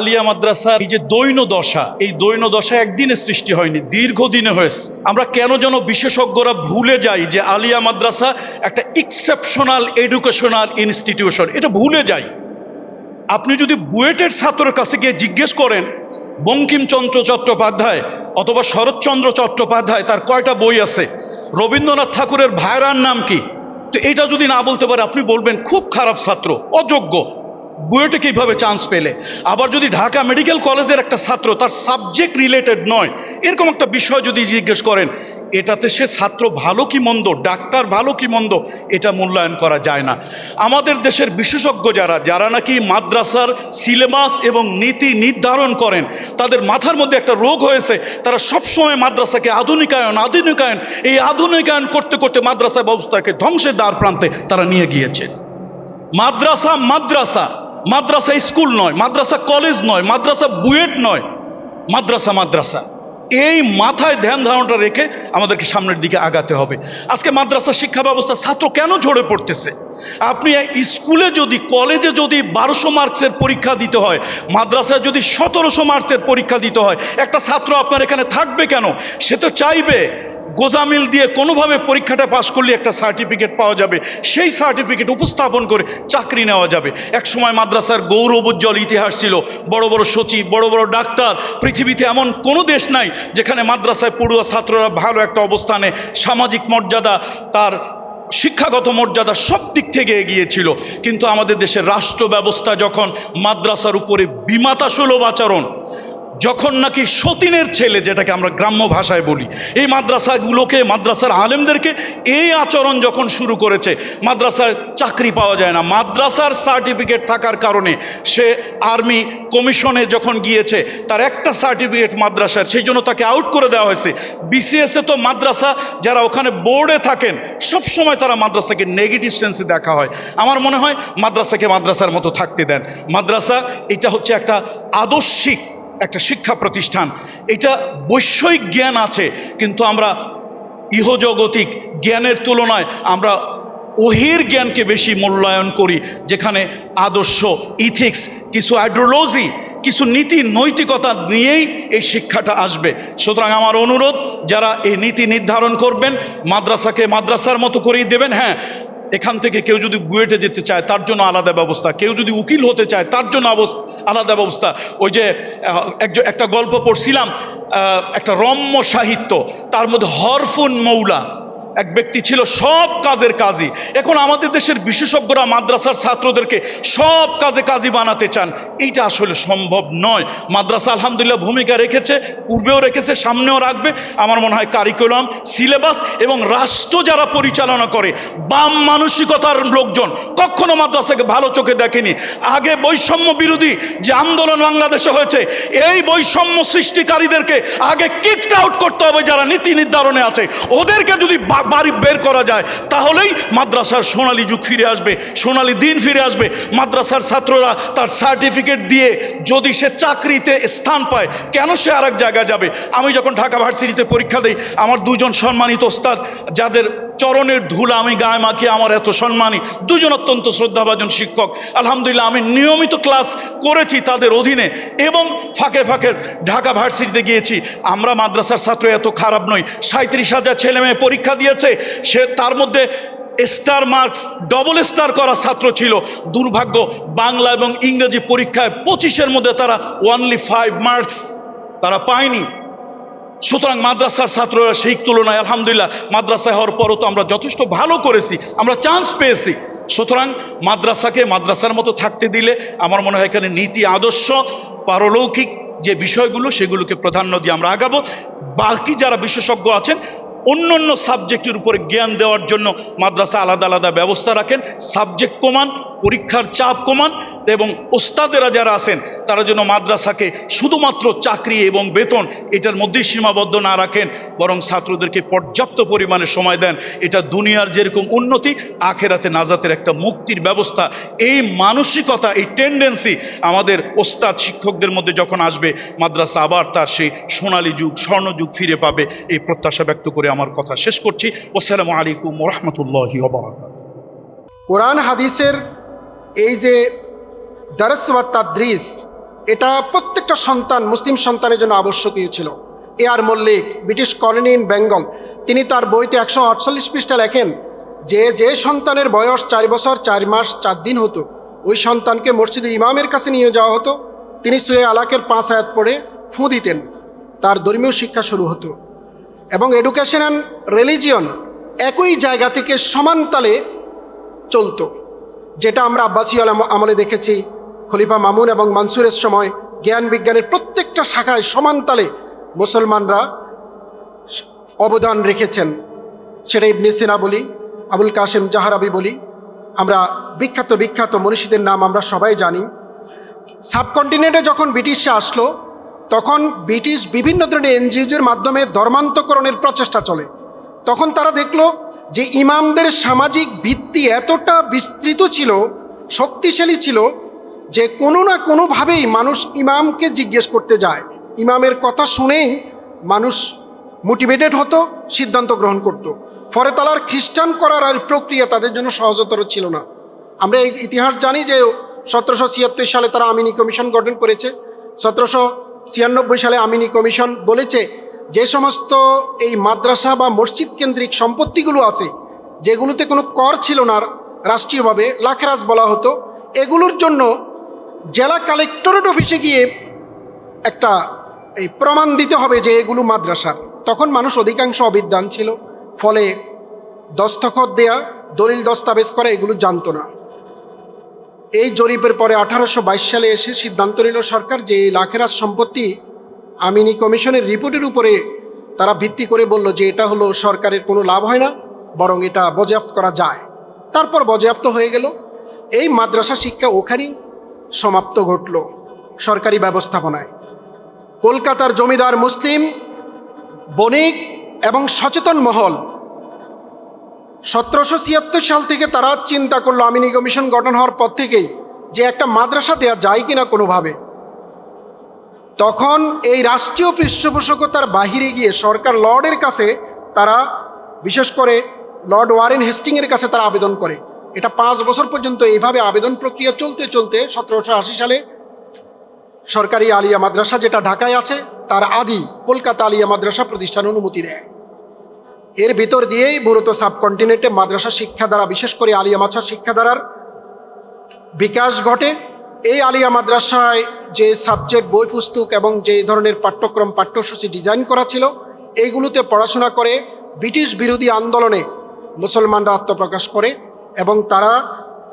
আলিয়া মাদ্রাসা, এই যে দৈন দশা, এই দৈন দশা একদিনে সৃষ্টি হয়নি, দীর্ঘদিনে হয়েছে। আমরা কেন যেন বিশেষজ্ঞরা ভুলে যাই যে আলিয়া মাদ্রাসা একটা এক্সেপশনাল এডুকেশনাল ইনস্টিটিউশন এটা ভুলে যাই। আপনি যদি বুয়েটের ছাত্রের কাছে গিয়ে জিজ্ঞেস করেন, বঙ্কিমচন্দ্র চট্টোপাধ্যায় অথবা শরৎচন্দ্র চট্টোপাধ্যায়, তার কয়টা বই আছে? রবীন্দ্রনাথ ঠাকুরের ভাইরার নাম কি? তো এটা যদি না বলতে পারে, আপনি বলবেন, খুব খারাপ ছাত্র, অযোগ্য। বুয়েটে কীভাবে চান্স পেলে? আবার যদি ঢাকা মেডিকেল কলেজের একটা ছাত্র, তার সাবজেক্ট রিলেটেড নয়, এরকম একটা বিষয় যদি জিজ্ঞেস করেন, এটাতে সে ছাত্র ভালো কি মন্দ, ডাক্তার ভালো কি মন্দ, এটা মূল্যায়ন করা যায় না। আমাদের দেশের বিশেষজ্ঞ যারা যারা নাকি মাদ্রাসার সিলেবাস এবং নীতি নির্ধারণ করেন, তাদের মাথার মধ্যে একটা রোগ হয়েছে, তারা সবসময় মাদ্রাসাকে আধুনিকায়ন আধুনিকায়ন, এই আধুনিকায়ন করতে করতে মাদ্রাসা ব্যবস্থাকে ধ্বংসের দ্বার প্রান্তে তারা নিয়ে গিয়েছে। মাদ্রাসা মাদ্রাসা মাদ্রাসা স্কুল নয়, মাদ্রাসা কলেজ নয়, মাদ্রাসা বুয়েট নয়, মাদ্রাসা মাদ্রাসা। এই মাথায় ধ্যান ধারণাটা রেখে আমাদেরকে সামনের দিকে আগাতে হবে। আজকে মাদ্রাসা শিক্ষা ব্যবস্থা ছাত্র কেন ঝরে পড়তেছে? আপনি স্কুলে যদি, কলেজে যদি বারোশো মার্কসের পরীক্ষা দিতে হয়, মাদ্রাসায় যদি সতেরোশো মার্কসের পরীক্ষা দিতে হয়, একটা ছাত্র আপনার এখানে থাকবে কেন? সে তো চাইবে। গোজামিল দিয়ে কোনোভাবে পরীক্ষাটা পাশ করলে একটা সার্টিফিকেট পাওয়া যাবে, সেই সার্টিফিকেট উপস্থাপন করে চাকরি নেওয়া যাবে। এক সময় মাদ্রাসার গৌরব উজ্জ্বল ইতিহাস ছিল, বড় বড় সচিব, বড় বড় ডাক্তার, পৃথিবীতে এমন কোনো দেশ নাই যেখানে মাদ্রাসায় পড়ুয়া ছাত্ররা ভালো একটা অবস্থানে সামাজিক মর্যাদা, তার শিক্ষাগত মর্যাদা সব দিক থেকে এগিয়েছিল কিন্তু আমাদের দেশের রাষ্ট্র ব্যবস্থা যখন মাদ্রাসার উপরে বিমাতা সুলভ আচরণ যখন নাকি সতীনের ছেলে, যেটাকে আমরা গ্রাম্য ভাষায় বলি, এই মাদ্রাসাগুলোকে, মাদ্রাসার আলেমদেরকে এই আচরণ যখন শুরু করেছে মাদ্রাসার চাকরি পাওয়া যায় না। মাদ্রাসার সার্টিফিকেট থাকার কারণে সে আর্মি কমিশনে যখন গিয়েছে, তার একটা সার্টিফিকেট মাদ্রাসার, সেই জন্য তাকে আউট করে দেওয়া হয়েছে। বিসিএসে তো মাদ্রাসা, যারা ওখানে বোর্ডে থাকেন সব সময় তারা মাদ্রাসাকে নেগেটিভ সেন্সে দেখা হয়। আমার মনে হয়, মাদ্রাসাকে মাদ্রাসার মতো থাকতে দেন। মাদ্রাসা, এটা হচ্ছে একটা আদর্শিক একটা শিক্ষা প্রতিষ্ঠান। এটা বৈষয়িক জ্ঞান আছে, কিন্তু আমরা ইহজগতিক জ্ঞানের তুলনায় আমরা ওহির জ্ঞানকে বেশি মূল্যায়ন করি, যেখানে আদর্শ ইথিক্স কিছু আইড্রোলজি কিছু নীতি, নৈতিকতা নিয়েই এই শিক্ষাটা আসবে। সুতরাং আমার অনুরোধ, যারা এই নীতি নির্ধারণ করবেন, মাদ্রাসাকে মাদ্রাসার মতো করেই দেবেন হ্যাঁ এখান থেকে কেউ যদি বুয়েটে যেতে চায়, তার জন্য আলাদা ব্যবস্থা। কেউ যদি উকিল হতে চায়, তার জন্য আলাদা ব্যবস্থা। ওই যে একজন একটা গল্প পড়ছিলাম একটা রম্য সাহিত্য, তার মধ্যে হরফুন মৌলা। এক ব্যক্তি ছিল সব কাজের কাজী এখন আমাদের দেশের বিশেষজ্ঞরা, মাদ্রাসার ছাত্রদেরকে সব কাজে কাজী বানাতে চান। এইটা আসলে সম্ভব নয়। মাদ্রাসা আলহামদুলিল্লাহ ভূমিকা রেখেছে, পূর্বেও রেখেছে, সামনেও রাখবে। আমার মনে হয় কারিকুলাম, সিলেবাস এবং রাষ্ট্র যারা পরিচালনা করে, বাম মানসিকতার লোকজন কখনো মাদ্রাসাকে ভালো চোখে দেখেনি। আগে বৈষম্য বিরোধী যে আন্দোলন বাংলাদেশে হয়েছে, এই বৈষম্য সৃষ্টিকারীদেরকে আগে কিকড আউট করতে হবে যারা নীতি নির্ধারণে আছে। ওদেরকে যদি বাড়ি বের করা যায়, তাহলেই মাদ্রাসার সোনালী যুগ ফিরে আসবে, সোনালি দিন ফিরে আসবে। মাদ্রাসার ছাত্ররা তার সার্টিফিকেট দিয়ে যদি সে চাকরিতে স্থান পায়, কেন সে আর এক জায়গায় যাবে? আমি যখন ঢাকা ভার্সিটিতে পরীক্ষা দিই, আমার দুজন সম্মানিত ওস্তাদ, যাদের চরণের ধুলা আমি গায়ে মাখিয়ে আমার এত সম্মানী। দুজন অত্যন্ত শ্রদ্ধাভাজন শিক্ষক। আলহামদুলিল্লাহ, আমি নিয়মিত ক্লাস করেছি তাদের অধীনে এবং ফাঁকে ফাঁকে ঢাকা ভার্সিটিতে গিয়েছি। আমরা মাদ্রাসার ছাত্র এত খারাপ নই। সাঁত্রিশ হাজার ছেলে মেয়ে পরীক্ষা দিয়েছে। সে তার মধ্যে স্টার মার্কস, ডবল স্টার করা ছাত্র ছিল। দুর্ভাগ্য, বাংলা এবং ইংরেজি পরীক্ষায় পঁচিশের মধ্যে তারা ওনলি ফাইভ মার্কস তারা পায়নি। সুতরাং মাদ্রাসার ছাত্ররা সেই তুলনায়, আলহামদুলিল্লাহ, মাদ্রাসায় হওয়ার পরও তো আমরা যথেষ্ট ভালো করেছি, আমরা চান্স পেয়েছি। সুতরাং মাদ্রাসাকে মাদ্রাসার মতো থাকতে দিলে আমার মনে হয় এখানে নীতি আদর্শ, পারলৌকিক যে বিষয়গুলো, সেগুলোকে প্রাধান্য দিয়ে আমরা আগাবো। বাকি যারা বিশেষজ্ঞ আছেন অন্য অন্য সাবজেক্টের উপরে জ্ঞান দেওয়ার জন্য মাদ্রাসা আলাদা আলাদা ব্যবস্থা রাখেন। সাবজেক্ট কমান পরীক্ষার চাপ কমান এবং ওস্তাদেরা যারা আছেন, তারা যেন মাদ্রাসাকে শুধুমাত্র চাকরি এবং বেতন এটার মধ্যেই সীমাবদ্ধ না রাখেন, বরং ছাত্রদেরকে পর্যাপ্ত পরিমাণে সময় দেন। এটা দুনিয়ার যেরকম উন্নতি, আখেরাতে নাজাতের একটা মুক্তির ব্যবস্থা। এই মানসিকতা, এই টেন্ডেন্সি আমাদের ওস্তাদ শিক্ষকদের মধ্যে যখন আসবে, মাদ্রাসা আবার তার সেই সোনালী যুগ স্বর্ণযুগ ফিরে পাবে। এই প্রত্যাশা ব্যক্ত করে আমার কথা শেষ করছি। আসসালামু আলাইকুম রহমতুল্লাহি কোরআন হাদিসের এই যে দরস বা তাদ্রিস, এটা প্রত্যেকটা সন্তান, মুসলিম সন্তানের জন্য আবশ্যকীয় ছিল। A R Mallick, British colony in Bengal, তিনি তার বইতে একশো আটচল্লিশ পৃষ্ঠা লেখেন, যে যে সন্তানের বয়স চার বছর, চার মাস, চার দিন হতো, ওই সন্তানকে মসজিদের ইমামের কাছে নিয়ে যাওয়া হতো। তিনি সুরে আলাকের পাঁচ আয়াত পড়ে ফুঁ দিতেন। তার ধর্মীয় শিক্ষা শুরু হতো। এবং এডুকেশন অ্যান্ড রিলিজিয়ন একই জায়গা থেকে সমান তালে চলতো। যেটা আমরা আব্বাসী আমলে দেখেছি, খলিফা মামুন এবং মানসুরের সময় জ্ঞান বিজ্ঞানের প্রত্যেকটা শাখায় সমান তালে মুসলমানরা অবদান রেখেছেন। সেটা ইবনে সিনা বলি, আবুল কাশেম জাহারাবি বলি। আমরা বিখ্যাত বিখ্যাত মনীষীদের নাম আমরা সবাই জানি। সাবকন্টিনেন্টে যখন ব্রিটিশরা আসলো, তখন ব্রিটিশ বিভিন্ন ধরনের এনজিওজের মাধ্যমে ধর্মান্তকরণের প্রচেষ্টা চলে। তখন তারা দেখল যে ইমামদের সামাজিক ভিত্তি এতটা বিস্তৃত ছিল, শক্তিশালী ছিল, যে কোনো না কোনোভাবেই মানুষ ইমামকে জিজ্ঞেস করতে যায়। ইমামের কথা শুনেই মানুষ মোটিভেটেড হতো, সিদ্ধান্ত গ্রহণ করত। ফলে তালার খ্রিস্টান করার আর প্রক্রিয়া তাদের জন্য সহজতর ছিল না। আমরা এই ইতিহাস জানি যে সতেরোশো ছিয়াত্তর সালে তারা আমিনি কমিশন গঠন করেছে। সতেরোশো ছিয়ানব্বই সালে আমিনি কমিশন বলেছে যে সমস্ত এই মাদ্রাসা বা মসজিদ কেন্দ্রিক সম্পত্তিগুলো আছে, যেগুলোতে কোনো কর ছিল না, রাষ্ট্রীয়ভাবে লাখরাজ বলা হতো, এগুলোর জন্য জেলা কালেক্টরেট অফিসে গিয়ে একটা এই প্রমাণ দিতে হবে যে এগুলো মাদ্রাসা। তখন মানুষ অধিকাংশ অবিদ্যান ছিল, ফলে দস্তখত দেয়া, দলিল দস্তাবেজ করা এগুলো জানতো না। এই জরিপের পরে আঠারোশো বাইশ সালে এসে সিদ্ধান্ত নিল সরকার যে এই লাখেরাজ সম্পত্তি আমিনি কমিশনের রিপোর্টের উপরে তারা ভিত্তি করে বলল যে এটা হলো সরকারের কোনো লাভ হয় না, বরং এটা বজাপ্ত করা যায়। তারপর বজাপ্ত হয়ে গেল। এই মাদ্রাসা শিক্ষা ওখানেই সমাপ্ত ঘটল সরকারি ব্যবস্থাপনায়। কলকাতার জমিদার মুসলিম, বণিক এবং সচেতন মহল সতেরোশো ছিয়াত্তর সাল থেকে তারা চিন্তা করল আমিনি কমিশন গঠন হওয়ার পর থেকেই যে একটা মাদ্রাসা দেওয়া যায় কিনা কোনোভাবে। তখন এই রাষ্ট্রীয় পৃষ্ঠপোষকতার বাহিরে গিয়ে সরকার লর্ডের কাছে তারা, বিশেষ করে লর্ড ওয়ারেন হেস্টিংয়ের কাছে তারা আবেদন করে। এটা পাঁচ বছর পর্যন্ত এইভাবে আবেদন প্রক্রিয়া চলতে চলতে সতেরোশো আশি সালে সরকারি আলিয়া মাদ্রাসা যেটা ঢাকায় আছে, তার আদি কলকাতা আলিয়া মাদ্রাসা প্রতিষ্ঠান অনুমতি দেয়। এর ভিতর দিয়েই মূলত সাবকন্টিনেন্টে মাদ্রাসা শিক্ষা দ্বারা, বিশেষ করে আলিয়া মাদ্রাসা শিক্ষা দ্বারার বিকাশ ঘটে। এই আলিয়া মাদ্রাসায় যে সাবজেক্ট, বই পুস্তক এবং যে ধরনের পাঠ্যক্রম, পাঠ্যসূচি ডিজাইন করা ছিল, এইগুলোতে পড়াশোনা করে ব্রিটিশ বিরোধী আন্দোলনে মুসলমানরা আত্মপ্রকাশ করে এবং তারা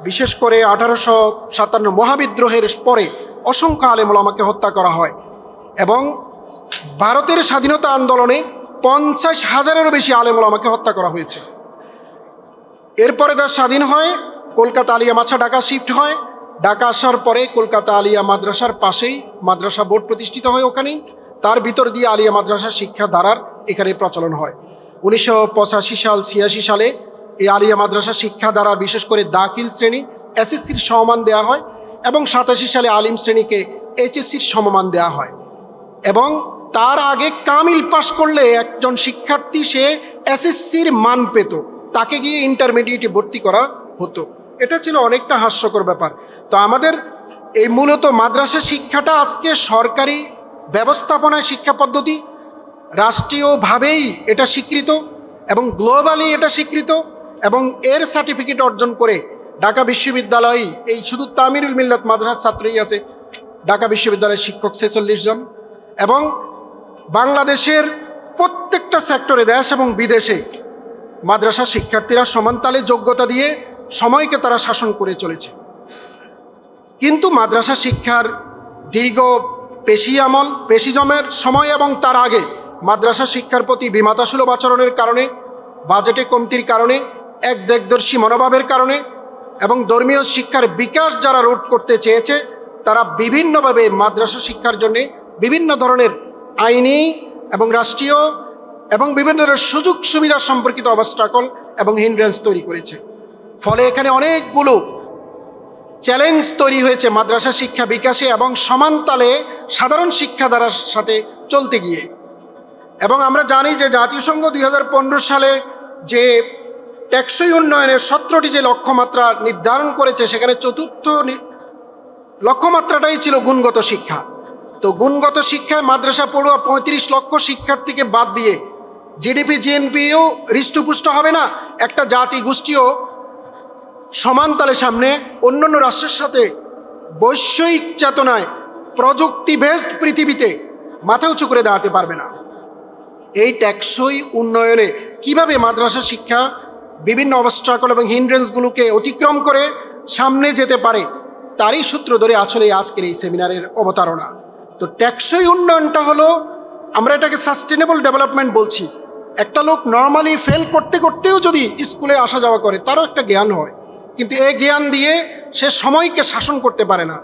বিশেষ করে আঠারোশো সাতান্ন মহাবিদ্রোহের পরে অসংখ্য আলেমুলামাকে হত্যা করা হয় এবং ভারতের স্বাধীনতা আন্দোলনে পঞ্চাশ হাজারেরও বেশি আলেমুলামাকে হত্যা করা হয়েছে। এরপরে তার স্বাধীন হয়, কলকাতা আলিয়া মাদ্রাসা ঢাকা শিফট হয় ঢাকা আসার পরে কলকাতা আলিয়া মাদ্রাসার পাশেই মাদ্রাসা বোর্ড প্রতিষ্ঠিত হয় ওখানেই। তার ভিতর দিয়ে আলিয়া মাদ্রাসা শিক্ষা ধারার এখানে প্রচলন হয়। উনিশশো পঁচাশি সাল, ছিয়াশি সালে এই আলিয়া মাদ্রাসা শিক্ষা ধারার বিশেষ করে দাখিল শ্রেণি এসএসসির সমমান দেওয়া হয় এবং সাতাশি সালে আলিম শ্রেণীকে এইচএসসির সমমান দেওয়া হয়। এবং তার আগে কামিল পাস করলে একজন শিক্ষার্থী সে এসএসসির মান পেত। তাকে গিয়ে ইন্টারমিডিয়েটে ভর্তি করা হতো। এটা ছিল অনেকটা হাস্যকর ব্যাপার। তো আমাদের এই মূলত মাদ্রাসা শিক্ষাটা আজকে সরকারি ব্যবস্থাপনায় শিক্ষা পদ্ধতি, রাষ্ট্রীয়ভাবেই এটা স্বীকৃত এবং গ্লোবালি এটা স্বীকৃত এবং এর সার্টিফিকেট অর্জন করে ঢাকা বিশ্ববিদ্যালয়, এই শুধু তামিরুল মিল্লাত মাদ্রাস ছাত্রই আছে, ঢাকা বিশ্ববিদ্যালয়ের শিক্ষক ছেচল্লিশ জন এবং বাংলাদেশের প্রত্যেকটা সেক্টরে দেশ এবং বিদেশে মাদ্রাসা শিক্ষার্থীরা সমানতালে যোগ্যতা দিয়ে সময়কে তারা শাসন করে চলেছে। কিন্তু মাদ্রাসা শিক্ষার দীর্ঘ পেশি আমল পেশিজমের সময় এবং তার আগে মাদ্রাসা শিক্ষার প্রতি বিমাতাসুলভ আচরণের কারণে, বাজেটে কমতির কারণে, এক দেখদর্শী মনোভাবের কারণে এবং ধর্মীয় শিক্ষার বিকাশ যারা রোধ করতে চেয়েছে, তারা বিভিন্নভাবে মাদ্রাসা শিক্ষার জন্য বিভিন্ন ধরনের আইনি এবং রাষ্ট্রীয় এবং বিভিন্ন ধরনের সুযোগ সুবিধা সম্পর্কিত অবস্ট্রাকল এবং হিন্ড্রেন্স তৈরি করেছে। ফলে এখানে অনেকগুলো চ্যালেঞ্জ তৈরি হয়েছে মাদ্রাসা শিক্ষা বিকাশে এবং সমান তালে সাধারণ শিক্ষা দ্বারার সাথে চলতে গিয়ে। এবং আমরা জানি যে জাতিসংঘ দুই হাজার পনেরো সালে যে টেকসই উন্নয়নের সতেরোটি যে লক্ষ্যমাত্রা নির্ধারণ করেছে, সেখানে চতুর্থ লক্ষ্যমাত্রাটাই ছিল গুণগত শিক্ষা। তো গুণগত শিক্ষায় মাদ্রাসা পড়ুয়া পঁয়ত্রিশ লক্ষ শিক্ষার্থীকে বাদ দিয়ে, জিডিপি, জিএনপিও হৃষ্টপুষ্ট হবে না? একটা জাতি গোষ্ঠীও সমান তালে সামনে অন্যান্য রাষ্ট্রের সাথে বৈষয়িক চেতনায় প্রযুক্তি বেসড পৃথিবীতে মাথা উঁচু করে দাঁড়াতে পারবে না। এই ট্যাক্সই উন্নয়নে কীভাবে মাদ্রাসা শিক্ষা, বিভিন্ন অবস্ট্রাকল এবং হিন্ড্রেন্সগুলোকে অতিক্রম করে সামনে যেতে পারে, তারই সূত্র ধরে আসলে আজকের এই সেমিনারের অবতারণা। তো ট্যাক্সই উন্নয়নটা হলো, আমরা এটাকে সাস্টেনেবল ডেভেলপমেন্ট বলছি। একটা লোক নর্মালি ফেল করতে করতেও যদি স্কুলে আসা যাওয়া করে, তারও একটা জ্ঞান হয়। কিন্তু এই জ্ঞান দিয়ে সে সময়কে শাসন করতে পারে না।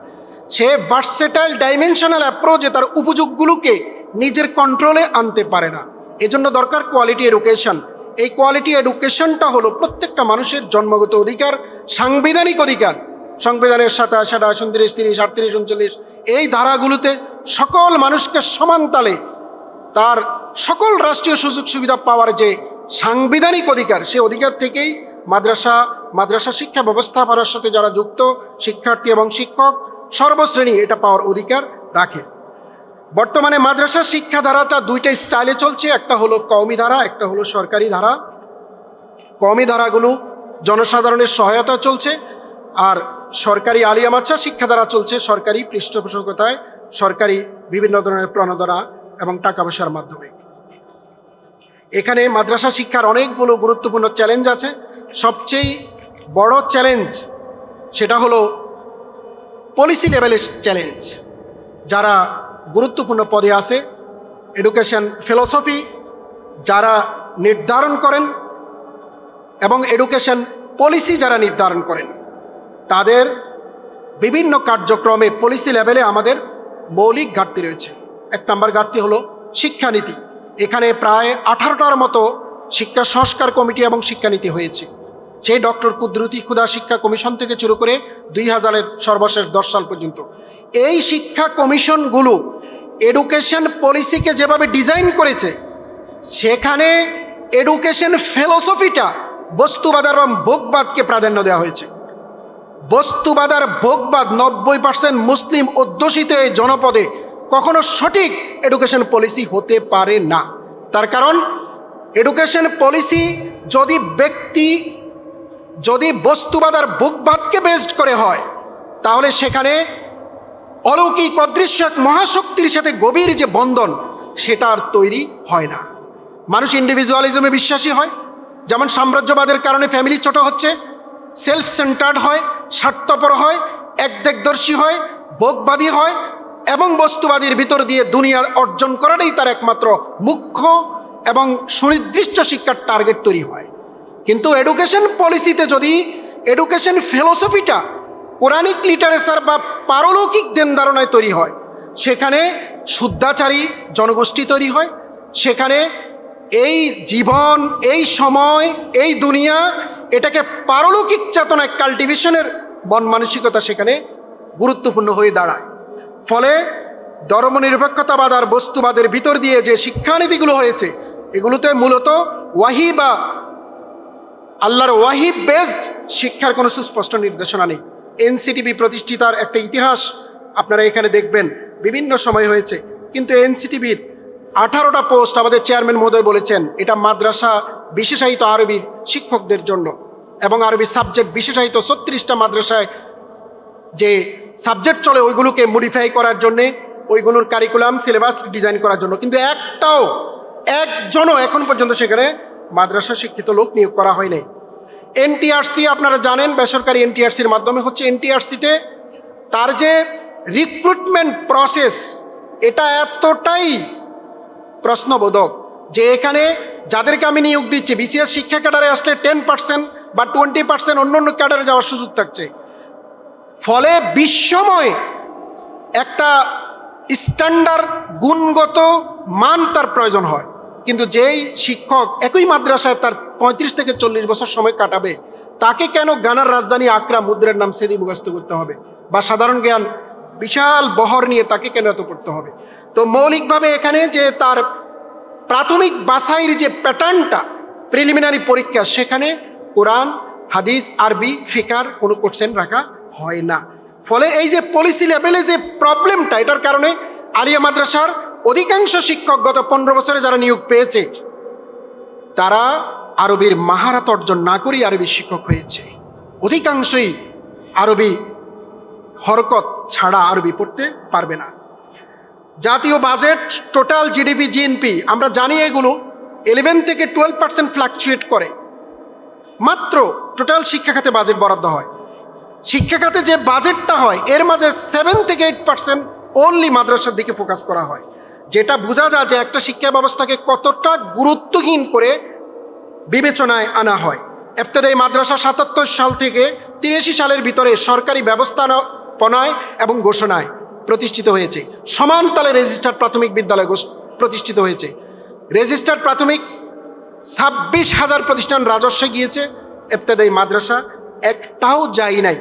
সে ভার্সেটাইল ডাইমেনশনাল অ্যাপ্রোচে তার উপযোগগুলোকে নিজের কন্ট্রোলে আনতে পারে না। এজন্য দরকার কোয়ালিটি এডুকেশন এই কোয়ালিটি এডুকেশনটা হলো প্রত্যেকটা মানুষের জন্মগত অধিকার, সাংবিধানিক অধিকার। সংবিধানের সাতাশ, আঠাশ, উনত্রিশ, তিরিশ, আটত্রিশ, উনচল্লিশ, এই ধারাগুলোতে সকল মানুষকে সমান তালে তার সকল রাষ্ট্রীয় সুযোগ সুবিধা পাওয়ার যে সাংবিধানিক অধিকার, সে অধিকার থেকেই মাদ্রাসা মাদ্রাসা শিক্ষা ব্যবস্থাপনার সাথে যারা যুক্ত, শিক্ষার্থী এবং শিক্ষক, সর্বশ্রেণী এটা পাওয়ার অধিকার রাখে। বর্তমানে মাদ্রাসা শিক্ষা ধারাটা দুইটা স্টাইলে চলছে, একটা হলো কওমি ধারা, একটা হলো সরকারি ধারা। কওমি ধারাগুলো জনসাধারণের সহায়তা চলছে, আর সরকারি আলিয়া মাদ্রাসা শিক্ষাধারা চলছে সরকারি পৃষ্ঠপোষকতায়, সরকারি বিভিন্ন ধরনের প্রণোদনা এবং টাকা পয়সার মাধ্যমে। এখানে মাদ্রাসা শিক্ষার অনেকগুলো গুরুত্বপূর্ণ চ্যালেঞ্জ আছে। সবচেয়ে বড় চ্যালেঞ্জ সেটা হলো পলিসি লেভেলের চ্যালেঞ্জ যারা গুরুত্বপূর্ণ পদে আছে এডুকেশন ফিলসফি যারা নির্ধারণ করেন এবং এডুকেশন পলিসি যারা নির্ধারণ করেন, তাদের বিভিন্ন কার্যক্রমে পলিসি লেভেলে আমাদের মৌলিক ঘাটতি রয়েছে। এক নম্বর ঘাটতি হলো শিক্ষানীতি। এখানে প্রায় আঠারোটার মতো শিক্ষা সংস্কার কমিটি এবং শিক্ষানীতি হয়েছে। সেই ডক্টর কুদরতি ক্ষুদা শিক্ষা কমিশন থেকে শুরু করে দুই হাজারের সর্বশেষ দশ সাল পর্যন্ত। এই শিক্ষা কমিশনগুলো এডুকেশন পলিসিকে যেভাবে ডিজাইন করেছে, সেখানে এডুকেশন ফিলোসফিটা বস্তুবাদ এবং ভোগবাদকে প্রাধান্য দেওয়া হয়েছে। বস্তুবাদ আর ভোগবাদ নব্বই পার্সেন্ট মুসলিম অধ্যুষিত এই জনপদে কখনো সঠিক এডুকেশন পলিসি হতে পারে না। তার কারণ এডুকেশন পলিসি যদি ব্যক্তি যদি বস্তুবাদ আর ভোগবাদকে বেসড করে হয়, তাহলে সেখানে অলৌকিক অদৃশ্য এক মহাশক্তির সাথে গভীর যে বন্ধন, সেটা আর তৈরি হয় না। মানুষ ইন্ডিভিজুয়ালিজমে বিশ্বাসী হয়। যেমন সাম্রাজ্যবাদের কারণে ফ্যামিলি ছোট হচ্ছে সেলফ সেন্টার্ড হয়, স্বার্থপর হয়, একদেকদর্শী হয় ভোগবাদী হয়, এবং বস্তুবাদীর ভিতর দিয়ে দুনিয়া অর্জন করাটাই তার একমাত্র মুখ্য এবং সুনির্দিষ্ট শিক্ষার টার্গেট তৈরি হয়। কিন্তু এডুকেশন পলিসিতে যদি এডুকেশন ফিলোসফিটা কোরআনিক লিটারেচার বা পারলৌকিক দেন ধারণায় তৈরি হয়, সেখানে শুদ্ধাচারী জনগোষ্ঠী তৈরি হয়, সেখানে এই জীবন, এই সময়, এই দুনিয়া, এটাকে পারলৌকিক চেতনায় কাল্টিভেশনের মন মানসিকতা সেখানে গুরুত্বপূর্ণ হয়ে দাঁড়ায়। ফলে ধর্মনিরপেক্ষতাবাদ আর বস্তুবাদের ভিতর দিয়ে যে শিক্ষানীতিগুলো হয়েছে, এগুলোতে মূলত ওয়াহি বা আল্লাহর ওয়াহি বেসড শিক্ষার কোনো সুস্পষ্ট নির্দেশনা নেই। এনসিটিভি প্রতিষ্ঠিতার একটা ইতিহাস আপনারা এখানে দেখবেন, বিভিন্ন সময় হয়েছে। কিন্তু এনসিটিভির আঠারোটা পোস্ট আমাদের চেয়ারম্যান মহোদয় বলেছেন, এটা মাদ্রাসা বিশেষায়িত আরবি শিক্ষকদের জন্য এবং আরবি সাবজেক্ট বিশেষায়িত ছত্রিশটা মাদ্রাসায় যে সাবজেক্ট চলে ওইগুলোকে মডিফাই করার জন্যে ওইগুলোর কারিকুলাম সিলেবাস ডিজাইন করার জন্য। কিন্তু একটাও, একজনও এখন পর্যন্ত সেখানে মাদ্রাসা শিক্ষিত লোক নিয়োগ করা হয়নি এনটিআরসি আপনারা জানেন, বেসরকারি এনটিআরসির মাধ্যমে হচ্ছে এনটিআরসিতে তার যে রিক্রুটমেন্ট প্রসেস এটা এতটাই প্রশ্নবোধক যে এখানে যাদেরকে আমি নিয়োগ দিচ্ছি, বিসিএস শিক্ষা ক্যাডারে আসলে টেন পার্সেন্ট বা টোয়েন্টি পার্সেন্ট অন্য অন্য ক্যাডারে যাওয়ার সুযোগ থাকছে। ফলে বিশ্বময় একটা স্ট্যান্ডার্ড গুণগত মান তার প্রয়োজন হয়। কিন্তু যেই শিক্ষক একই মাদ্রাসায় তার পঁয়ত্রিশ থেকে চল্লিশ বছর সময় কাটাবে, তাকে কেন গানার রাজধানী আকরা মুদ্রের নাম সেদি মুখস্থ করতে হবে? বা সাধারণ জ্ঞান বিশাল বহর নিয়ে তাকে কেন এত করতে হবে? তো মৌলিকভাবে এখানে যে তার প্রাথমিক বাছাইয়ের যে প্যাটার্নটা, প্রিলিমিনারি পরীক্ষা, সেখানে কোরআন, হাদিস, আরবি, ফিকার কোনো কোশ্চেন রাখা হয় না। ফলে এই যে পলিসি লেভেলে যে প্রবলেমটা এটার কারণে আলিয়া মাদ্রাসার অধিকাংশ শিক্ষক গত পনেরো বছরে যারা নিয়োগ পেয়েছে, তারা আরবির মাহারাত অর্জন না করেই আরবি শিক্ষক হয়েছে। অধিকাংশই আরবি হরকত ছাড়া আরবি পড়তে পারবে না। জাতীয় বাজেট টোটাল জিডিপি জিএনপি আমরা জানি এগুলো ইলেভেন থেকে টুয়েলভ পার্সেন্ট ফ্লাকচুয়েট করে। মাত্র টোটাল শিক্ষা খাতে বাজেট বরাদ্দ হয়। শিক্ষা খাতে যে বাজেটটা হয়, এর মাঝে সেভেন থেকে এইট পার্সেন্ট অনলি মাদ্রাসার দিকে ফোকাস করা হয়। যেটা বোঝা যায় যে একটা শিক্ষা ব্যবস্থাকে কতটা গুরুত্বহীন করে বিবেচনায় আনা হয়। এফতেদাই মাদ্রাসা সাতাত্তর সাল থেকে তিরাশি সালের ভিতরে সরকারি ব্যবস্থাপনায় এবং ঘোষণায় প্রতিষ্ঠিত হয়েছে। সমান তালে রেজিস্টার্ড প্রাথমিক বিদ্যালয় প্রতিষ্ঠিত হয়েছে। রেজিস্টার্ড প্রাথমিক ছাব্বিশ হাজার প্রতিষ্ঠান রাজস্বে গিয়েছে। এফতেদাই মাদ্রাসা একটাও যায় নাই।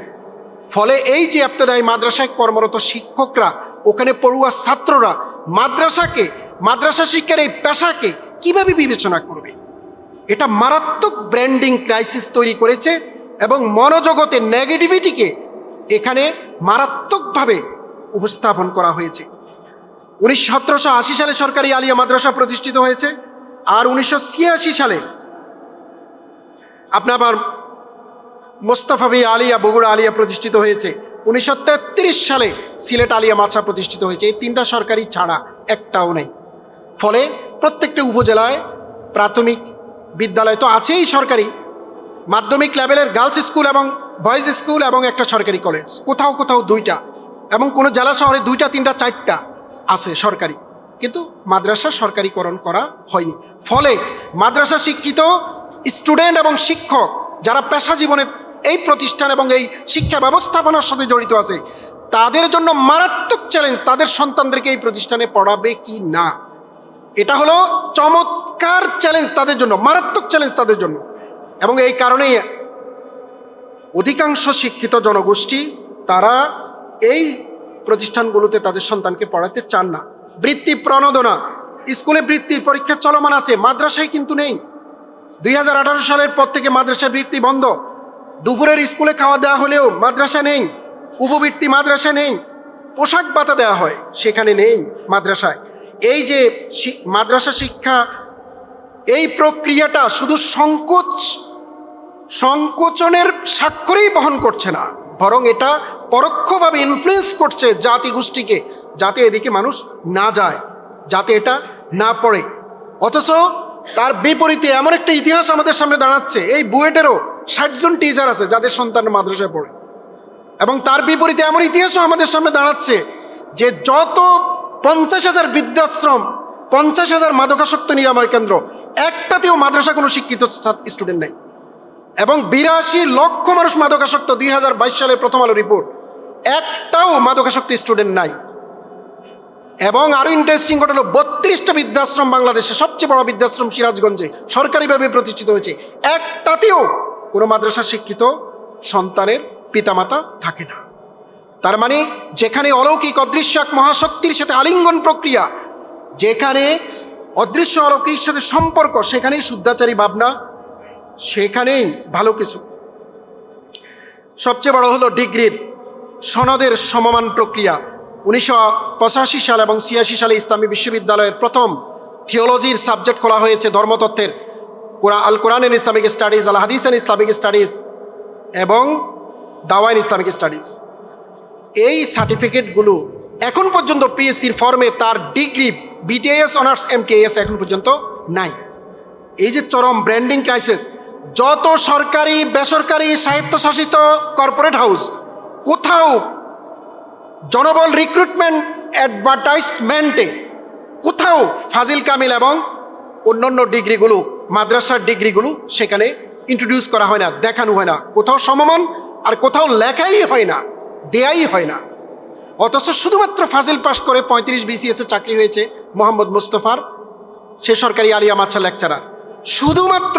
ফলে এই যে এফতেদাই মাদ্রাসায় কর্মরত শিক্ষকরা, ওখানে পড়ুয়া ছাত্ররা মাদ্রাসাকে, মাদ্রাসা শিক্ষার এই পেশাকে কীভাবে বিবেচনা করবে? এটা মারাত্মক ব্র্যান্ডিং ক্রাইসিস তৈরি করেছে এবং মনোজগতের নেগেটিভিটিকে এখানে মারাত্মকভাবে উপস্থাপন করা হয়েছে। উনিশশো সতেরোশো আশি সালে সরকারি আলিয়া মাদ্রাসা প্রতিষ্ঠিত হয়েছে আর উনিশশো ছিয়াশি সালে আপনার মোস্তাফা বি আলিয়া, বগুড়া আলিয়া প্রতিষ্ঠিত হয়েছে। উনিশশো তেত্রিশ সালে সিলেট আলিয়া মাছা প্রতিষ্ঠিত হয়েছে। এই তিনটা সরকারি ছাড়া একটাও নেই। ফলে প্রত্যেকটা উপজেলায় প্রাথমিক বিদ্যালয় তো আছেই সরকারি। মাধ্যমিক লেভেলের গার্লস স্কুল এবং বয়েজ স্কুল এবং একটা সরকারি কলেজ। কোথাও কোথাও দুইটা এবং কোনো জেলা শহরে দুইটা, তিনটা, চারটা আছে সরকারি। কিন্তু মাদ্রাসা সরকারিকরণ করা হয়নি। ফলে মাদ্রাসা শিক্ষিত স্টুডেন্ট এবং শিক্ষক যারা পেশা জীবনে এই প্রতিষ্ঠান এবং এই শিক্ষা ব্যবস্থাপনার সাথে জড়িত আছে। তাদের জন্য মারাত্মক চ্যালেঞ্জ তাদের সন্তানদেরকে এই প্রতিষ্ঠানে পড়াবে কি না? এটা হলো চমৎকার চ্যালেঞ্জ তাদের জন্য, মারাত্মক চ্যালেঞ্জ তাদের জন্য। এবং এই কারণেই অধিকাংশ শিক্ষিত জনগোষ্ঠী তারা এই প্রতিষ্ঠানগুলোতে তাদের সন্তানকে পড়াতে চান না। বৃত্তি প্রণোদনা, স্কুলে বৃত্তির পরীক্ষা চলমান আছে, মাদ্রাসায় কিন্তু নেই। দুই হাজার আঠারো সালের পর থেকে মাদ্রাসায় বৃত্তি বন্ধ। দুপুরের স্কুলে খাওয়া দেওয়া হলেও মাদ্রাসা নেই, উপবৃত্তি মাদ্রাসা নেই, পোশাক বাতা দেওয়া হয়, সেখানে নেই মাদ্রাসায়। এই যে মাদ্রাসা শিক্ষা, এই প্রক্রিয়াটা শুধু সংকোচ, সংকোচনের স্বাক্ষরেই বহন করছে না, বরং এটা পরোক্ষভাবে ইনফ্লুয়েন্স করছে জাতি গোষ্ঠীকে যাতে এদিকে মানুষ না যায়, যাতে এটা না পড়ে। অথচ তার বিপরীতে এমন একটা ইতিহাস আমাদের সামনে দাঁড়াচ্ছে, এই বুয়েটেরও ষাট জন টিচার আছে যাদের সন্তান মাদ্রাসায় পড়ে। এবং তার বিপরীতে এমন ইতিহাসও আমাদের সামনে দাঁড়াচ্ছে যে যত পঞ্চাশ হাজার বৃদ্ধাশ্রম, পঞ্চাশ হাজার মাদকাসক্ত নিরাময় কেন্দ্র, একটাতেও মাদ্রাসা কোনো শিক্ষিত স্টুডেন্ট নেই। এবং বিরাশি লক্ষ মানুষ মাদকাসক্ত দুই হাজার বাইশ সালের প্রথম আলো রিপোর্ট একটাও মাদকাসক্ত স্টুডেন্ট নাই। এবং আরও ইন্টারেস্টিং ঘটলো বত্রিশটা বৃদ্ধাশ্রম বাংলাদেশে, সবচেয়ে বড় বৃদ্ধাশ্রম সিরাজগঞ্জে, সরকারিভাবে প্রতিষ্ঠিত হয়েছে। একটাতেও কোনো মাদ্রাসা শিক্ষিত সন্তানের পিতামাতা থাকে না। তার মানে যেখানে অলৌকিক অদৃশ্য এক মহাশক্তির সাথে আলিঙ্গন প্রক্রিয়া, যেখানে অদৃশ্য অলৌকিক সাথে সম্পর্ক, সেখানেই শুদ্ধাচারী ভাবনা, সেখানেই ভালো কিছু। সবচেয়ে বড় হলো ডিগ্রির সনদের সমমান প্রক্রিয়া। উনিশশো পঁচাশি সাল এবং ছিয়াশি সালে ইসলামী বিশ্ববিদ্যালয়ের প্রথম থিওলজির সাবজেক্ট খোলা হয়েছে ধর্মতত্ত্বের। কোরআ আল কোরআন ইসলামিক স্টাডিজ, আল হাদিস ইন ইসলামিক স্টাডিজ এবং দাওয়াইন ইসলামিক স্টাডিজ। এই সার্টিফিকেটগুলো এখন পর্যন্ত পিএসসির ফর্মে তার ডিগ্রি বিটিএস অনার্স এমটিএস এখন পর্যন্ত নাই। এই যে চরম ব্র্যান্ডিং ক্রাইসিস, যত সরকারি, বেসরকারি, স্বায়ত্তশাসিত কর্পোরেট হাউস, কোথাও জনবল রিক্রুটমেন্ট অ্যাডভার্টাইজমেন্টে কোথাও ফাজিল কামিল এবং অন্যান্য ডিগ্রিগুলো, মাদ্রাসার ডিগ্রিগুলো সেখানে ইন্ট্রোডিউস করা হয় না, দেখানো হয় না। কোথাও সমমান আর কোথাও লেখাই হয় না, দেয়াই হয় না। অথচ শুধুমাত্র ফাজিল পাশ করে পঁয়ত্রিশ বিসিএস চাকরি হয়েছে মোহাম্মদ মুস্তফার, সে সরকারি আলিয়া মাছা লেকচারার। শুধুমাত্র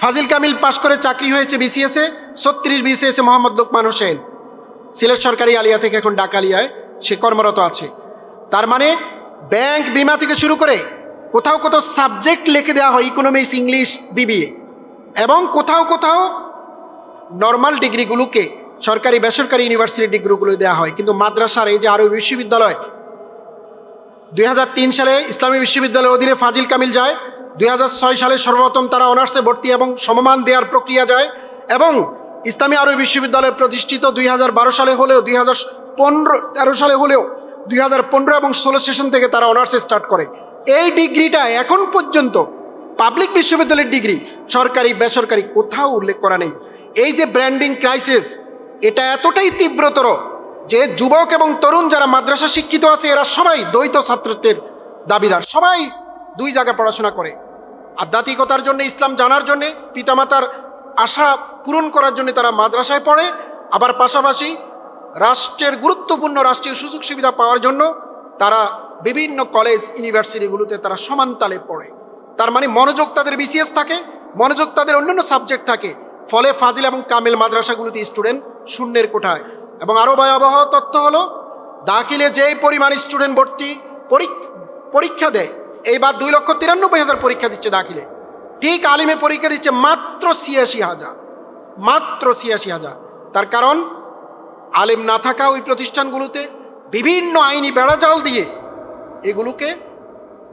ফাজিল কামিল পাশ করে চাকরি হয়েছে বিসিএস ছত্রিশ বিসিএস মোহাম্মদ লোকমান হোসেন। সিলেট সরকারি আলিয়া থেকে এখন ডাকালিয়ায় সে কর্মরত আছে। তার মানে ব্যাংক বিমা থেকে শুরু করে কোথাও কোথাও সাবজেক্ট লিখে দেওয়া হয় ইকোনমিক্স ইংলিশ বিবিএ এবং কোথাও কোথাও নর্মাল ডিগ্রিগুলোকে সরকারি, বেসরকারি ইউনিভার্সিটি ডিগ্রিগুলো দেওয়া হয়। কিন্তু মাদ্রাসার এই যে আরবি বিশ্ববিদ্যালয়, দুই হাজার তিন সালে ইসলামী বিশ্ববিদ্যালয়ের অধীনে ফাজিল কামিল যায়, দুই হাজার ছয় সালে সর্বপ্রথম তারা অনার্সে ভর্তি এবং সমমান দেওয়ার প্রক্রিয়া যায় এবং ইসলামী আরবি বিশ্ববিদ্যালয় প্রতিষ্ঠিত দুই হাজার বারো সালে হলেও, দুই হাজার সালে হলেও, দুই হাজার পনেরো এবং ষোলো সেশন থেকে তারা অনার্সে স্টার্ট করে। এই ডিগ্রিটা এখন পর্যন্ত পাবলিক বিশ্ববিদ্যালয়ের ডিগ্রি, সরকারি, বেসরকারি কোথাও উল্লেখ করা নেই। এই যে ব্র্যান্ডিং ক্রাইসিস, এটা এতটাই তীব্রতর যে যুবক এবং তরুণ যারা মাদ্রাসা শিক্ষিত আছে, এরা সবাই দ্বৈত ছাত্রত্বের দাবিদার। সবাই দুই জায়গায় পড়াশোনা করে। আধ্যাত্মিকতার জন্য, ইসলাম জানার জন্য, পিতামাতার আশা পূরণ করার জন্য তারা মাদ্রাসায় পড়ে। আবার পাশাপাশি রাষ্ট্রের গুরুত্বপূর্ণ রাষ্ট্রীয় সুযোগ সুবিধা পাওয়ার জন্য তারা বিভিন্ন কলেজ ইউনিভার্সিটিগুলোতে তারা সমান তালে পড়ে। তার মানে মনোযোগ তাদের বিসিএস থাকে, মনোযোগ তাদের অন্যান্য সাবজেক্ট থাকে। ফলে ফাজিল এবং কামিল মাদ্রাসাগুলোতে স্টুডেন্ট শূন্যের কোঠায়। এবং আরও ভয়াবহ তথ্য হলো, দাখিলে যেই পরিমাণ স্টুডেন্ট ভর্তি পরীক- পরীক্ষা দেয়, এইবার দুই লক্ষ তিরানব্বই হাজার পরীক্ষা দিচ্ছে দাখিলে। ঠিক আলিমে পরীক্ষা দিচ্ছে মাত্র ছিয়াশি হাজার, মাত্র ছিয়াশি হাজার। তার কারণ, আলেম না থাকা ওই প্রতিষ্ঠানগুলোতে বিভিন্ন আইনি বেড়াজাল দিয়ে এগুলোকে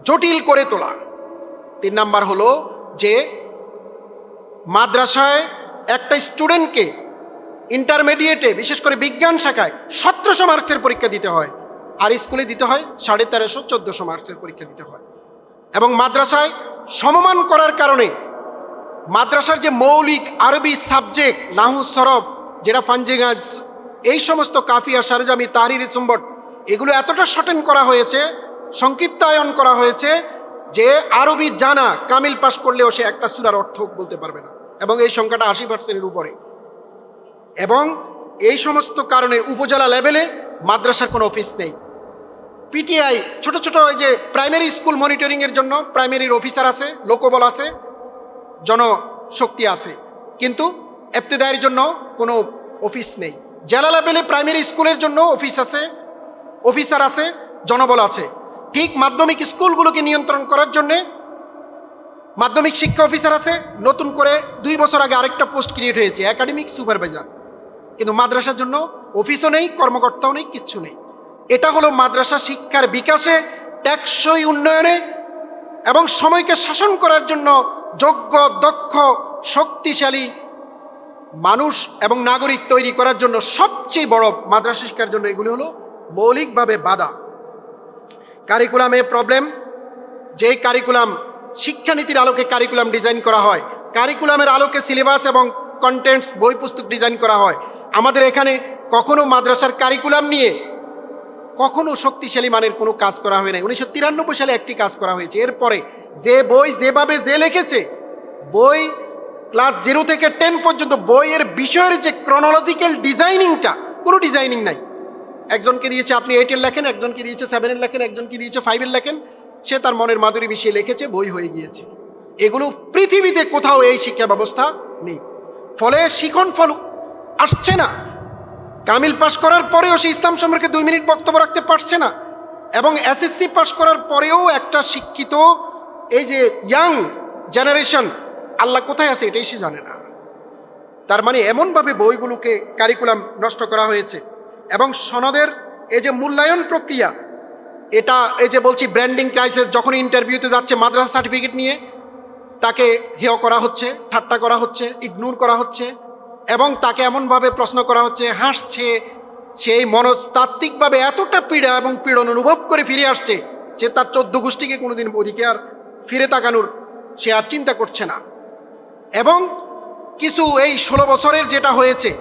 জটিল করে তোলা। তিন নাম্বার হলো যে মাদ্রাসায় একটা স্টুডেন্টকে ইন্টারমিডিয়েটে, বিশেষ করে বিজ্ঞান শাখায় সতেরোশো মার্কসের পরীক্ষা দিতে হয়। আর স্কুলে দিতে হয় সাড়ে তেরোশো, চোদ্দোশো মার্কসের পরীক্ষা দিতে হয়। এবং মাদ্রাসায় সমমান করার কারণে মাদ্রাসার যে মৌলিক আরবি সাবজেক্ট নাহু সরব, যেটা ফানজিগাজ, এই সমস্ত কাফিয়া সারজামি, তাহরির, সুম্বট, এগুলো এতটা শর্টেন করা হয়েছে সংক্ষিপ্তায়ন করা হয়েছে যে আরবি জানা কামিল পাশ করলেও সে একটা সুরার অর্থ বলতে পারবে না। এবং এই সংখ্যাটা আশি পার্সেন্টের উপরে। এবং এই সমস্ত কারণে উপজেলা লেভেলে মাদ্রাসার কোনো অফিস নেই। পিটিআই ছোট ছোট ওই যে প্রাইমারি স্কুল মনিটরিংয়ের জন্য প্রাইমারির অফিসার আছে, লোকবল আছে, জনশক্তি আছে। কিন্তু এফতেদায়ের জন্য কোনো অফিস নেই। জেলা লেভেলে প্রাইমারি স্কুলের জন্য অফিস আছে অফিসার আছে, জনবল আছে। ঠিক মাধ্যমিক স্কুলগুলোকে নিয়ন্ত্রণ করার জন্যে মাধ্যমিক শিক্ষা অফিসার আছে। নতুন করে দুই বছর আগে আরেকটা পোস্ট ক্রিয়েট হয়েছে একাডেমিক সুপারভাইজার কিন্তু মাদ্রাসার জন্য অফিসও নেই, কর্মকর্তাও নেই, কিচ্ছু নেই। এটা হলো মাদ্রাসা শিক্ষার বিকাশে টেকসই উন্নয়নে এবং সময়কে শাসন করার জন্য যোগ্য, দক্ষ, শক্তিশালী মানুষ এবং নাগরিক তৈরি করার জন্য সবচেয়ে বড় মাদ্রাসা শিক্ষার জন্য এগুলি হলো মৌলিকভাবে বাধা। কারিকুলামে প্রবলেম যেই কারিকুলাম শিক্ষানীতির আলোকে কারিকুলাম ডিজাইন করা হয় কারিকুলামের আলোকে সিলেবাস এবং কন্টেন্টস বই পুস্তক ডিজাইন করা হয়। আমাদের এখানে কখনো মাদ্রাসার কারিকুলাম নিয়ে কখনো শক্তিশালী মানের কোনো কাজ করা হয় নাই। উনিশশো তিরানব্বই সালে একটি কাজ করা হয়েছে। এরপরে যে বই যেভাবে যে লিখেছে, বই ক্লাস জিরো থেকে টেন পর্যন্ত বইয়ের বিষয়ের যে ক্রনোলজিক্যাল ডিজাইনিংটা কোনো ডিজাইনিং নাই। একজনকে দিয়েছে আপনি এইটের লেখেন, একজনকে দিয়েছে সেভেনের লেখেন, একজনকে দিয়েছে ফাইভের লেখেন। সে তার মনের মাধুরী মিশিয়ে লিখেছে, বই হয়ে গিয়েছে। এগুলো পৃথিবীতে কোথাও এই শিক্ষা ব্যবস্থা নেই। ফলে শিখন ফল আসছে না। কামিল পাশ করার পরেও সে ইসলাম সম্পর্কে দুই মিনিট বক্তব্য রাখতে পারছে না। এবং এসএসসি পাশ করার পরেও একটা শিক্ষিত, এই যে ইয়াং জেনারেশন আল্লাহ কোথায় আছে এটাই সে জানে না। তার মানে এমনভাবে বইগুলোকে কারিকুলাম নষ্ট করা হয়েছে। এবং সনদের এই যে মূল্যায়ন প্রক্রিয়া, এটা এই যে বলছি ব্র্যান্ডিং ক্রাইসিস যখন ইন্টারভিউতে যাচ্ছে, মাদ্রাসা সার্টিফিকেট নিয়ে তাকে হেয় করা হচ্ছে, ঠাট্টা করা হচ্ছে ইগনোর করা হচ্ছে, এবং তাকে এমনভাবে প্রশ্ন করা হচ্ছে, হাসছে, সেই মনস্তাত্ত্বিকভাবে এতটা পীড়া এবং পীড়ন অনুভব করে ফিরে আসছে যে তার চোদ্দ গোষ্ঠীকে কোনোদিন ওদিকে আর ফিরে তাকানোর সে আর চিন্তা করছে না। এবং কিছু এই ষোলো বছরের যেটা হয়েছে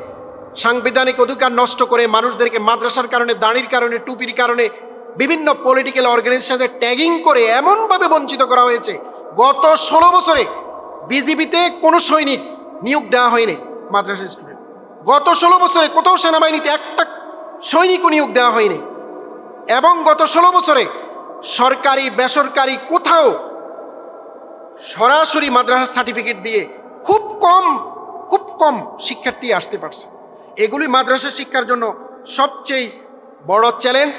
সাংবিধানিক অধিকার নষ্ট করে মানুষদেরকে মাদ্রাসার কারণে, দাঁড়ির কারণে, টুপির কারণে বিভিন্ন পলিটিক্যাল অর্গানাইজেশনে ট্যাগিং করে এমনভাবে বঞ্চিত করা হয়েছে। গত ষোলো বছরে বিজিবিতে কোনো সৈনিক নিয়োগ দেওয়া হয়নি মাদ্রাসা স্টুডেন্ট। গত ষোলো বছরে কোথাও সেনাবাহিনীতে একটা সৈনিকও নিয়োগ দেওয়া হয়নি। এবং গত ষোলো বছরে সরকারি, বেসরকারি কোথাও সরাসরি মাদ্রাসা সার্টিফিকেট দিয়ে খুব কম খুব কম শিক্ষার্থী আসতে পারছে। এগুলি মাদ্রাসা শিক্ষার জন্য সবচেয়ে বড় চ্যালেঞ্জ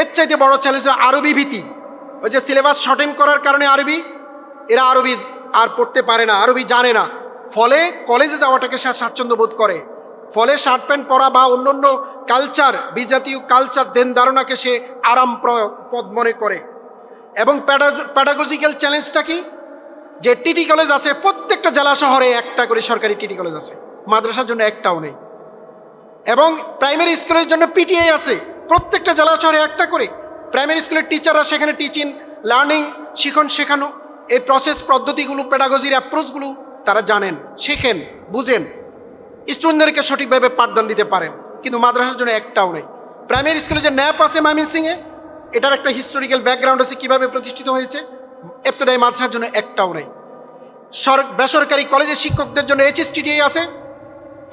এর চাইতে বড় চ্যালেঞ্জ হলো আরবি ভীতি। ওই যে সিলেবাস শর্টেন করার কারণে আরবি, এরা আরবি আর পড়তে পারে না, আরবি জানে না। ফলে কলেজে যাওয়াটাকে সে স্বাচ্ছন্দ্য বোধ করে। ফলে শার্ট প্যান্ট পরা বা অন্যান্য কালচার বিজাতীয় কালচার দেন ধারণাকে সে আরাম পদ মনে করে। এবং প্যাডাগজিক্যাল চ্যালেঞ্জটা কি? যে টিটি কলেজ আছে, প্রত্যেকটা জেলা শহরে একটা করে সরকারি টিটি কলেজ আছে। মাদ্রাসার জন্য একটাও নেই। এবং প্রাইমারি স্কুলের জন্য পিটিআই আছে। প্রত্যেকটা জেলা শহরে একটা করে। প্রাইমারি স্কুলের টিচাররা সেখানে টিচিং লার্নিং শিখন শেখানো। এই প্রসেস পদ্ধতিগুলো পেডাগজির অ্যাপ্রোচগুলো তারা জানেন, শেখেন, বুঝেন। স্টুডেন্টদেরকে সঠিকভাবে পাঠদান দিতে পারেন। কিন্তু মাদ্রাসার জন্য একটাও নেই। প্রাইমারি স্কুলে যে ন্যাপ আছে ময়মনসিংহে এটার একটা হিস্টোরিক্যাল ব্যাকগ্রাউন্ড আছে, কীভাবে প্রতিষ্ঠিত হয়েছে। এফতেদায়ী মাদ্রাসার জন্য একটাও নেই। সর বেসরকারি কলেজের শিক্ষকদের জন্য এইচএসটিটিআই আছে।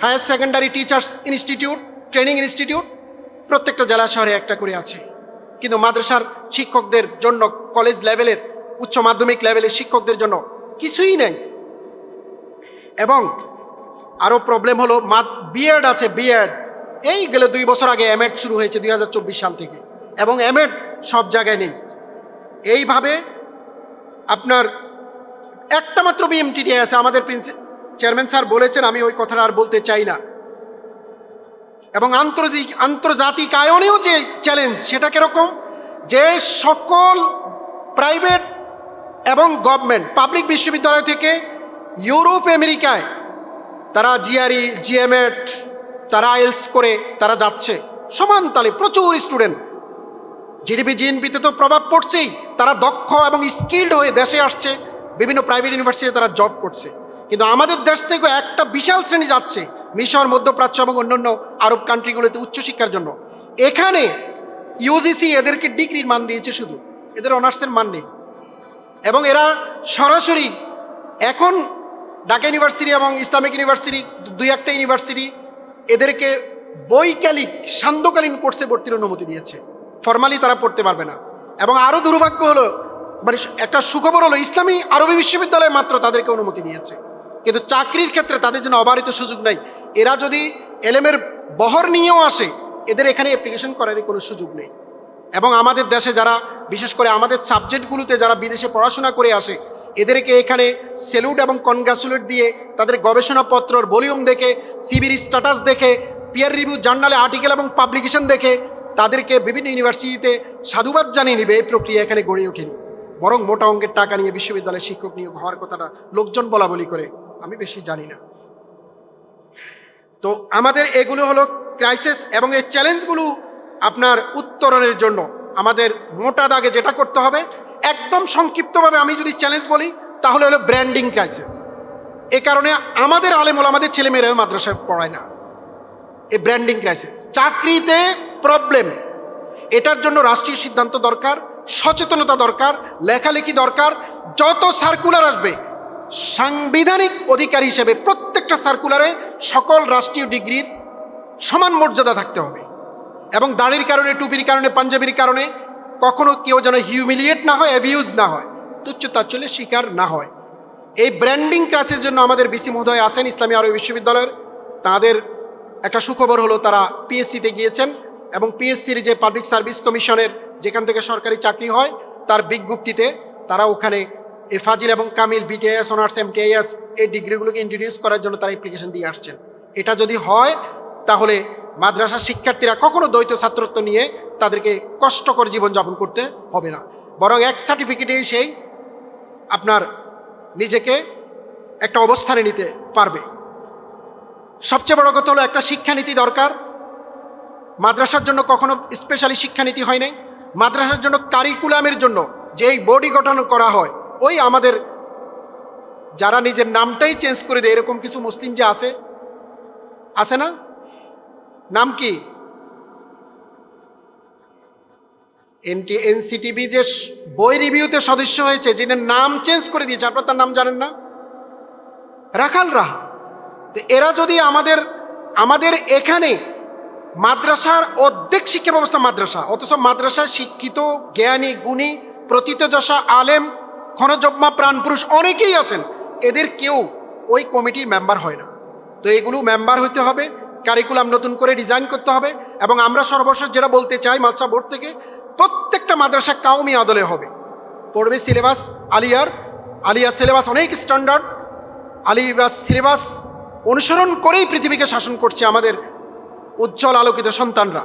Higher secondary teachers institute, training institute, প্রত্যেকটা জেলা শহরে একটা করে আছে। কিন্তু মাদ্রাসার শিক্ষকদের জন্য, কলেজ লেভেলের, উচ্চ মাধ্যমিক লেভেলের শিক্ষকদের জন্য কিছুই নেই। এবং আরও প্রবলেম হলো বিএড আছে বিএড এই গেলে দুই বছর আগে এমএড শুরু হয়েছে দুই হাজার চব্বিশ সাল থেকে। এবং এমএড সব জায়গায় নেই। এইভাবে আপনার একটা মাত্র বিএমটিডি আছে, আমাদের প্রিন্সি চেয়ারম্যান স্যার বলেছেন, আমি ওই কথাটা আর বলতে চাই না। এবং আন্তর্জাতিক আন্তর্জাতিক আয়নেও যে চ্যালেঞ্জ সেটা কীরকম? যে সকল প্রাইভেট এবং গভর্নমেন্ট পাবলিক বিশ্ববিদ্যালয় থেকে ইউরোপ, আমেরিকায় তারা জিআরই জিএমএড তারা আইএলস করে তারা যাচ্ছে। সমান তালে প্রচুর স্টুডেন্ট জিডিপি জিএনপিতে তো প্রভাব পড়ছেই। তারা দক্ষ এবং স্কিল্ড হয়ে দেশে আসছে। বিভিন্ন প্রাইভেট ইউনিভার্সিটিতে তারা জব করছে। কিন্তু আমাদের দেশ থেকে একটা বিশাল শ্রেণি যাচ্ছে মিশর, মধ্যপ্রাচ্য এবং অন্যান্য আরব কান্ট্রিগুলোতে উচ্চশিক্ষার জন্য। এখানে ইউজিসি এদেরকে ডিগ্রির মান দিয়েছে শুধু। এদের অনার্সের মান নেই। এবং এরা সরাসরি এখন ঢাকা ইউনিভার্সিটি এবং ইসলামিক ইউনিভার্সিটি দুই একটা ইউনিভার্সিটি এদেরকে বৈকালিক, সান্ধ্যকালীন কোর্সে ভর্তির অনুমতি দিয়েছে। ফর্মালি তারা পড়তে পারবে না। এবং আরও দুর্ভাগ্য হলো মানে একটা সুখবর হলো, ইসলামী আরবি বিশ্ববিদ্যালয়ে মাত্র তাদেরকে অনুমতি দিয়েছে। কিন্তু চাকরির ক্ষেত্রে তাদের জন্য অবারিত সুযোগ নাই। এরা যদি এলেমের বহর নিয়েও আসে, এদের এখানে অ্যাপ্লিকেশন করার কোনো সুযোগ নেই। এবং আমাদের দেশে যারা, বিশেষ করে আমাদের সাবজেক্টগুলোতে যারা বিদেশে পড়াশোনা করে আসে, এদেরকে এখানে সেলুট এবং কনগ্রাচুলেট দিয়ে তাদের গবেষণাপত্রর ভলিউম দেখে সিবির স্ট্যাটাস দেখে পিয়ার রিভিউ জার্নালে আর্টিকেল এবং পাবলিকেশন দেখে তাদেরকে বিভিন্ন ইউনিভার্সিটিতে সাধুবাদ জানিয়ে নেবে। এই প্রক্রিয়া এখানে গড়ে ওঠেনি। বরং মোটা অঙ্কের টাকা নিয়ে বিশ্ববিদ্যালয়ের শিক্ষক নিয়োগ হওয়ার কথাটা লোকজন বলা বলি করে। আমি বেশি জানি না। তো আমাদের এগুলো হলো ক্রাইসিস এবং এই চ্যালেঞ্জগুলো আপনার উত্তরণের জন্য। আমাদের মোটা দাগে যেটা করতে হবে, একদম সংক্ষিপ্তভাবে আমি যদি চ্যালেঞ্জ বলি, তাহলে হলো ব্র্যান্ডিং ক্রাইসিস এ কারণে আমাদের আলেমল আমাদের ছেলেমেয়েরাও মাদ্রাসায় পড়ায় না। এই ব্র্যান্ডিং ক্রাইসিস চাকরিতে প্রবলেম এটার জন্য রাষ্ট্রীয় সিদ্ধান্ত দরকার, সচেতনতা দরকার, লেখালেখি দরকার, যত সার্কুলার আসবে সাংবিধানিক অধিকার হিসেবে প্রত্যেকটা সার্কুলারে সকল রাষ্ট্রীয় ডিগ্রির সমান মর্যাদা থাকতে হবে। এবং দাড়ির কারণে, টুপির কারণে, পাঞ্জাবির কারণে কখনো কেউ যেন হিউমিলিয়েট না হয় অ্যাবিউজ না হয় তুচ্ছ তাচ্ছল্যের শিকার না হয়। এই ব্র্যান্ডিং ক্লাসের জন্য আমাদের বিসি মহোদয় আসেন ইসলামী আরবি বিশ্ববিদ্যালয়ের। তাদের একটা সুখবর হলো, তারা পিএসসিতে গিয়েছেন এবং পিএসসির যে পাবলিক সার্ভিস কমিশনের যেখান থেকে সরকারি চাকরি হয়, তার বিজ্ঞপ্তিতে তারা ওখানে এই ফাজিল এবং কামিল বিটিআইএস অনার্স এমটিআইএস এই ডিগ্রিগুলোকে ইন্ট্রোডিউস করার জন্য তারা অ্যাপ্লিকেশন দিয়ে আসছেন এটা যদি হয়, তাহলে মাদ্রাসার শিক্ষার্থীরা কখনো দ্বৈত ছাত্রত্ব নিয়ে তাদেরকে কষ্টকর জীবনযাপন করতে হবে না। বরং এক সার্টিফিকেটেই সেই আপনার নিজেকে একটা অবস্থানে নিতে পারবে। সবচেয়ে বড় কথা হলো একটা শিক্ষানীতি দরকার। মাদ্রাসার জন্য কখনো স্পেশালি শিক্ষানীতি হয় নাই। মাদ্রাসার জন্য কারিকুলামের জন্য যেই বডি গঠন করা হয় ওই আমাদের যারা নিজের নামটাই চেঞ্জ করে দেয়, এরকম কিছু মুসলিম যে আছে? আছে না? নাম কি? এনটি এনসিটিভি যে বই রিভিউতে সদস্য হয়েছে, যিনি নাম চেঞ্জ করে দিয়েছে, আপনার তার নাম জানেন না? রাখাল রাহা। তো এরা যদি আমাদের আমাদের এখানে মাদ্রাসার অর্ধেক শিক্ষা ব্যবস্থা মাদ্রাসা, অথচ মাদ্রাসায় শিক্ষিত, জ্ঞানী, গুণী প্রতীতযশা আলেম ক্ষণজম্মা প্রাণপুরুষ অনেকেই আছেন। এদের কেউ ওই কমিটির মেম্বার হয় না। তো এগুলো মেম্বার হতে হবে কারিকুলাম নতুন করে ডিজাইন করতে হবে এবং আমরা সর্বশেষ যেটা বলতে চাই মাদ্রাসা বোর্ড থেকে, প্রত্যেকটা মাদ্রাসা কাউমি আদলে হবে। পড়বে সিলেবাস আলিয়ার আলিয়ার সিলেবাস অনেক স্ট্যান্ডার্ড আলিয়ার সিলেবাস অনুসরণ করেই পৃথিবীকে শাসন করছে আমাদের উজ্জ্বল আলোকিত সন্তানরা।